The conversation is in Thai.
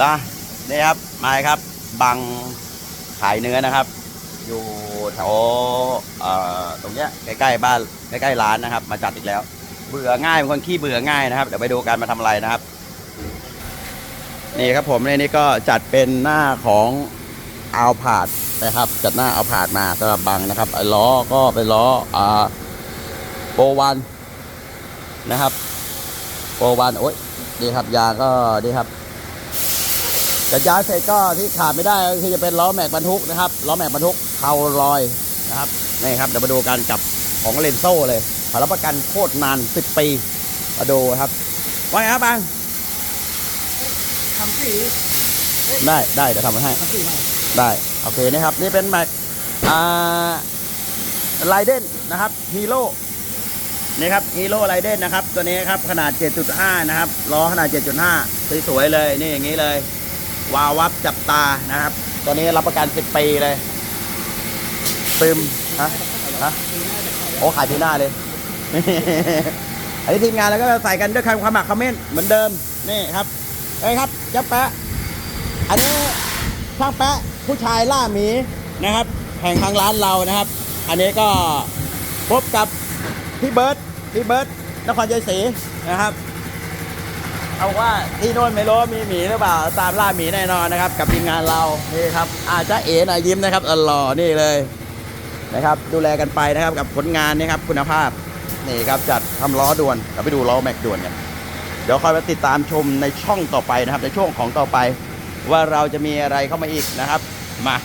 ตานี่ครับมาครับบังขายเนื้อนะครับ อยู่แถวเอ่อตรงเนี้ยใกล้ๆบ้านใกล้ๆร้านนะครับ มาจัดอีกแล้ว เบื่อง่ายเป็นคนขี้เบื่อง่ายนะครับเดี๋ยวไปดูกันมาทำอะไรนะครับ นี่ครับผมในนี้ก็จัดเป็นหน้าของเอาผาดนะครับ จัดหน้าเอาผาดมาสำหรับบังนะครับไอล้อก็เป็นล้ออ่าโปวันนะครับโปวันโอ้ยดีครับยางก็ดีครับ จัดยางเสร็จก็ที่ขาดไม่ได้ก็คือจะเป็นล้อแม็กบรรทุกนะครับล้อแม็กบรรทุกเทาลอยนะครับนี่ครับเดี๋ยวมาดูกันกับของเลนโซ่เลยขอรับประกันโคตรนาน 10 ปีมาดูครับว่าไงครับบังทำสีได้ได้เดี๋ยวทำมาให้ทำสีใหม่ได้โอเคนะครับนี่เป็นแม็กอ่าไลเดนนะครับฮีโร่นี่ครับฮีโร่ไลเดนนะครับ ตัวนี้ครับขนาด 7.5 นะครับล้อขนาด 7.5 สวยๆเลย นี่อย่างนี้เลย วาวับจับตานะครับ ตัวนี้รับประกัน 10 ปีเลยซึมฮะฮะโอ้ขายทีหน้าเลย อันนี้ทีมงานแล้วก็ใส่กันด้วยความหมักคอมเมนต์เหมือนเดิมนี่ครับเอ้ยครับยับแปะอันนี้ช่างแปะผู้ชายล่าหมีนะครับ แห่งทางร้านเรานะครับ อันนี้ก็พบกับพี่เบิร์ตพี่เบิร์ตนครชัยศรีนะครับ เอาว่าที่โน่นไม่รู้มีหมีหรือเปล่าตามล่าหมีแน่นอนนะครับ กับทีมงานเรานี่ครับอาจจะเอ๋หน่อยยิ้มนะครับหล่อนี่เลยนะครับ ดูแลกันไปนะครับกับผลงานนี่ครับคุณภาพนี่ครับจัดทำล้อด่วนเราไปดูล้อแม็กด่วนกันเดี๋ยวคอยมาติดตามชมในช่องต่อไปนะครับ ในช่วงของต่อไป ว่าเราจะมีอะไรเข้ามาอีกนะครับ มา